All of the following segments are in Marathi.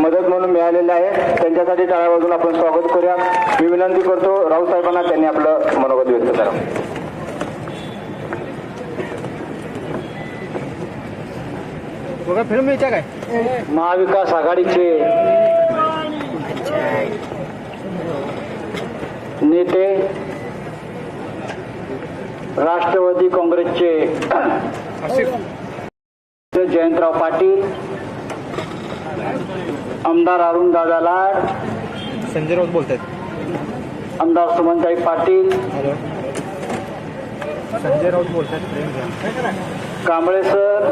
मदत म्हणून मिळालेलं आहे. त्यांच्यासाठी टाळ्या वाजून आपण स्वागत करूया. मी विनंती करतो राऊत साहेबांना त्यांनी आपलं मनोगत व्यक्त करावं काय? महाविकास आघाडीचे नेते राष्ट्रवादी काँग्रेसचे जयंतराव पाटील आमदार अरुण दादा लाड संजय राऊत बोलतात आमदार सुमनताई पाटील संजय राऊत बोलतात कांबळे सर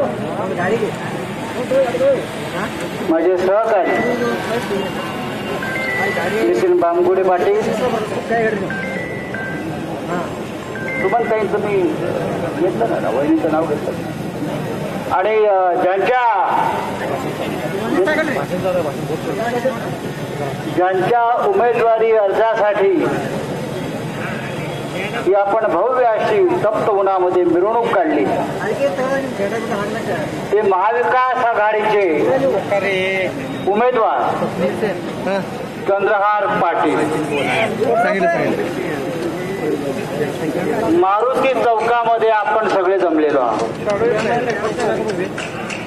माझे सहकारी नितीन बामगुडे पाटील. सुमन काही तुम्ही घेतलं ना वहिनीचं नाव घेतलं. आणि ज्यांच्या ज्यांच्या उमेदवारी अर्जासाठी ही आपण भव्य अशी तप्त उन्हामध्ये मिरवणूक काढली. ते महाविकास आघाडीचे उमेदवार चंद्रहार पाटील. मारुती चौकामध्ये आपण सगळे जमलेलो आहोत.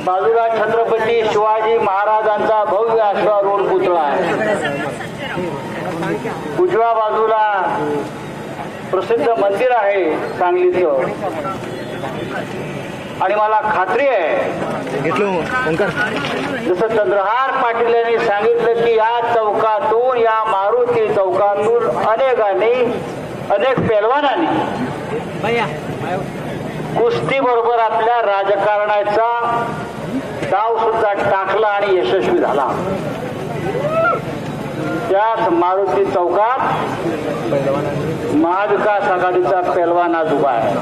बाजूला छत्रपती शिवाजी महाराजांचा भव्य अश्वारूढ पुतळा आहे. उजव्या बाजूला प्रसिद्ध मंदिर आहे सांगलीचं. आणि मला खात्री आहे ओंकार. जसं चंद्रहार पाटील यांनी सांगितलं की या चौकातून या मारुती चौकातून अनेकांनी अनेक पेलवानांनी. कुस्ती बरोबर आपल्या राजकारणाचा डाव सुद्धा टाकला आणि यशस्वी झाला. त्याच मारुती चौकात महाविकास आघाडीचा पेलवान आज उभा आहे.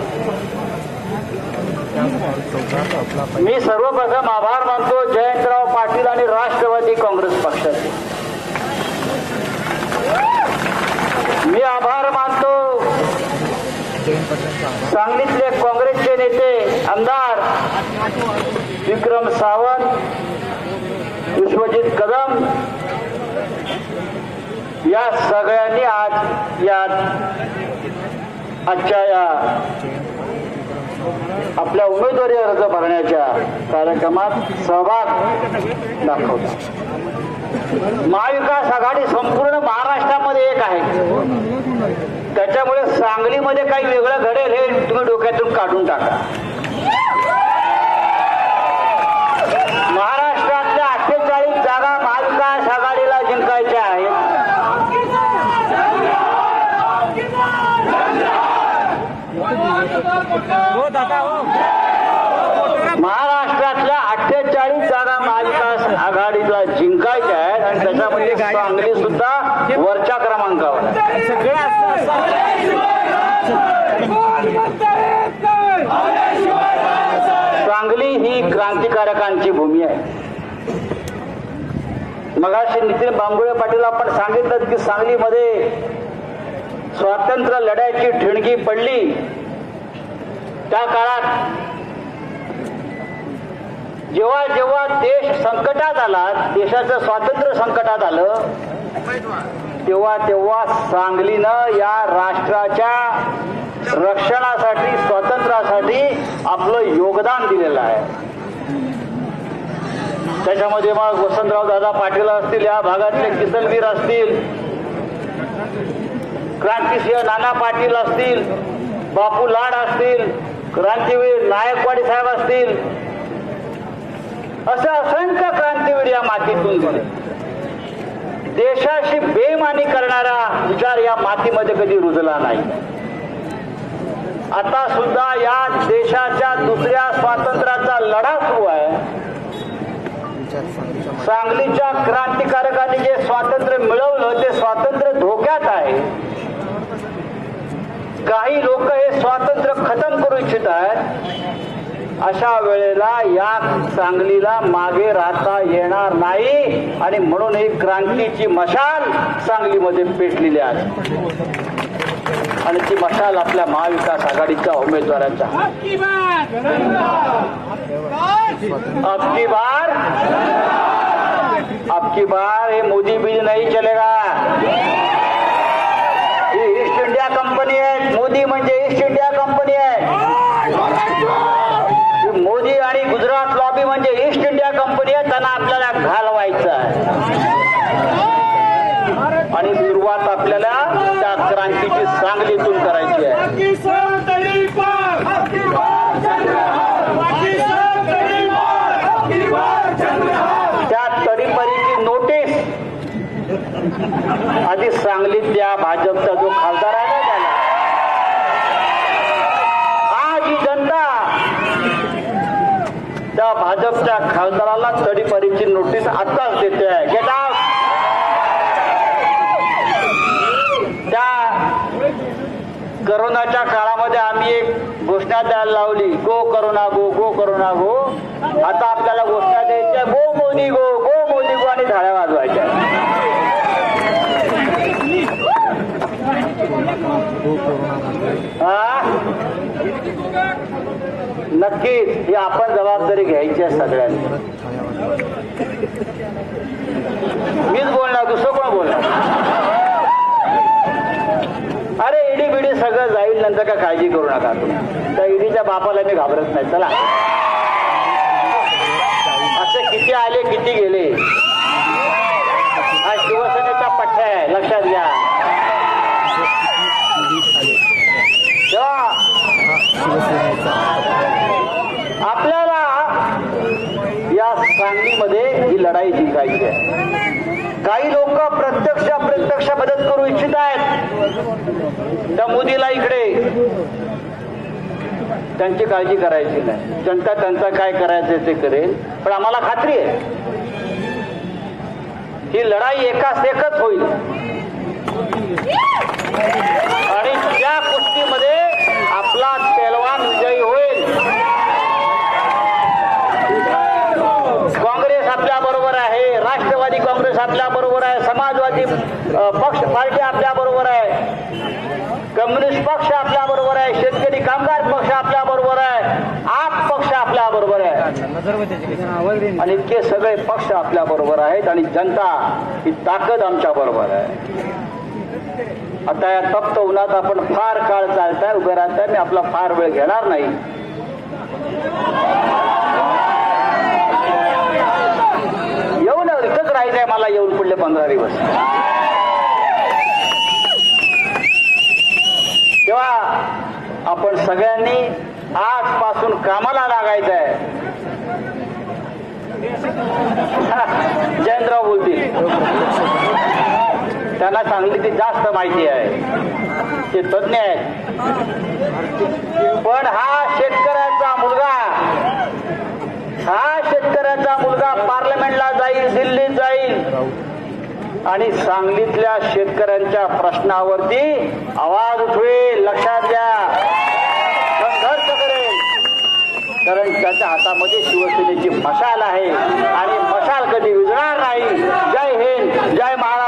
मी सर्वप्रथम आभार मानतो जयंतराव पाटील आणि राष्ट्रवादी काँग्रेस पक्षाचे. मी आभार मानतो सांगलीतले काँग्रेसचे नेते आमदार विक्रम सावंत विश्वजित कदम या सगळ्यांनी आज या आजच्या या आपल्या उमेदवारी अर्ज भरण्याच्या कार्यक्रमात सहभाग दाखवला. महाविकास आघाडी संपूर्ण त्याच्यामुळे सांगलीमध्ये काही वेगळं घडेल हे तुम्ही डोक्यातून काढून टाका. महाराष्ट्रातल्या अठ्ठेचाळीस जागा महाविकास आघाडीला जिंकायच्या आहेत. महाराष्ट्रातल्या अठ्ठेचाळीस जागा महाविकास आघाडीला जिंकायच्या आहेत आणि त्याच्यामध्ये सांगली सुद्धा वरच्या क्रमांकावर सांगली ही क्रांतिकारकांची भूमी आहे. मगाशी नितीन बांबुळे पाटील आपण सांगितलं की सांगलीमध्ये स्वातंत्र्य लढ्याची ठिणगी पडली. त्या काळात जेव्हा जेव्हा देश संकटात आला देशाचं स्वातंत्र्य संकटात आलं तेव्हा तेव्हा सांगलीनं या राष्ट्राच्या रक्षणासाठी स्वातंत्र्यासाठी आपलं योगदान दिलेलं आहे. त्याच्यामध्ये मग वसंतराव दादा पाटील असतील या भागातले किसनवीर असतील क्रांतिसिंह नाना पाटील असतील बापू लाड असतील क्रांतीवीर नायकवाडी साहेब असतील असं असंख्य क्रांतीवीर या मातीतून गेले देशाशी बेमानी करणारा विचार या मातीमध्ये कधी रुजला नाही. आता सुद्धा या देशाच्या दुसऱ्या स्वातंत्र्याचा लढा सुरू आहे. सांगलीच्या क्रांतिकारकांनी जे स्वातंत्र्य मिळवलं ते स्वातंत्र्य धोक्यात आहे. काही लोक हे स्वातंत्र्य खतम करू इच्छित आहेत. अशा वेळेला या सांगलीला मागे राहता येणार नाही आणि म्हणून ही क्रांतीची मशाल सांगलीमध्ये पेटलेली आहे. आणि ती मशाल आपल्या महाविकास आघाडीच्या उमेदवारांच्या. अबकी बार? अबकी बार हे मोदी बीज नहीं चलेगा. ही ईस्ट इंडिया कंपनी आहे. मोदी म्हणजे ईस्ट इंडिया कंपनी आहे ही मोदी आणि गुजरात लॉबी म्हणजे ईस्ट इंडिया कंपनी आहे त्यांना आपल्याला घालवायचं आहे आणि सुरुवात आपल्याला त्या क्रांतीची सांगलीतून करायची आहे पाकिस्तान तरीपार पाकिस्तान तरीपार त्या तडीपरीची नोटीस आधी सांगलीतल्या भाजपचा जो खासदार आहे ना त्याला. आज ही जनता त्या भाजपच्या खासदाराला तडीपरीची नोटीस आताच देते लावली go corona go go corona go. आता आपल्याला गोष्ट द्यायच्या गो मोनी गो गो मोनी गो आणि झाड्या वाजवायच्या नक्कीच ही आपण जबाबदारी घ्यायची आहे सगळ्यांनी. मीच बोलणार सगळं नंतर काय काळजी करू नका तुम्ही. त्या ईडीच्या बापाला मी घाबरत नाही. चला. असे किती आले किती गेले हा शिवसेनेचा पठ्ठा आहे लक्षात घ्या तेव्हा आपल्याला या सांगलीमध्ये ही लढाई जिंकायची आहे. काही लोक प्रत्यक्ष अप्रत्यक्ष मदत करू इच्छित आहेत. त्या मोदीला इकडे. त्यांची काळजी करायची नाही. जनता त्यांचा काय करायचं ते करेल. पण आम्हाला खात्री आहे. ही लढाई एकाच एकच होईल आणि त्या कुस्तीमध्ये आपला पेलवान विजयी होईल काँग्रेस आपल्या बरोबर आहे राष्ट्रवादी काँग्रेस आपल्या बरोबर आहे समाजवादी पक्ष पार्टी आपल्या बरोबर आहे कम्युनिस्ट पक्ष आपल्या बरोबर आहे शेतकरी कामगार पक्ष आपल्या बरोबर आहे आप पक्ष आपल्या बरोबर आहे. आणि इतके सगळे पक्ष आपल्या बरोबर आहेत आणि जनता ही ताकद आमच्या बरोबर आहे. आता या तप्त उन्हात आपण फार काळ चालताय उभे राहताय मी आपला फार वेळ घेणार नाही येऊन इथंच मला येऊन पुढले पंधरा दिवस. तेव्हा आपण सगळ्यांनी आजपासून कामाला लागायचंय. जयंतराव बोलतील. त्यांना सांगलीची जास्त माहिती आहे. ते तज्ञ आहेत. पण हा शेतकऱ्याचा मुलगा हा शेतकऱ्याचा मुलगा पार आणि सांगलीतल्या शेतकऱ्यांच्या प्रश्नावरती आवाज उठवेल लक्षात घ्या. संघर्ष करेल. कारण त्याच्या हातामध्ये शिवसेनेची मशाल आहे आणि मशाल कधी विजणार नाही. जय हिंद जय महाराज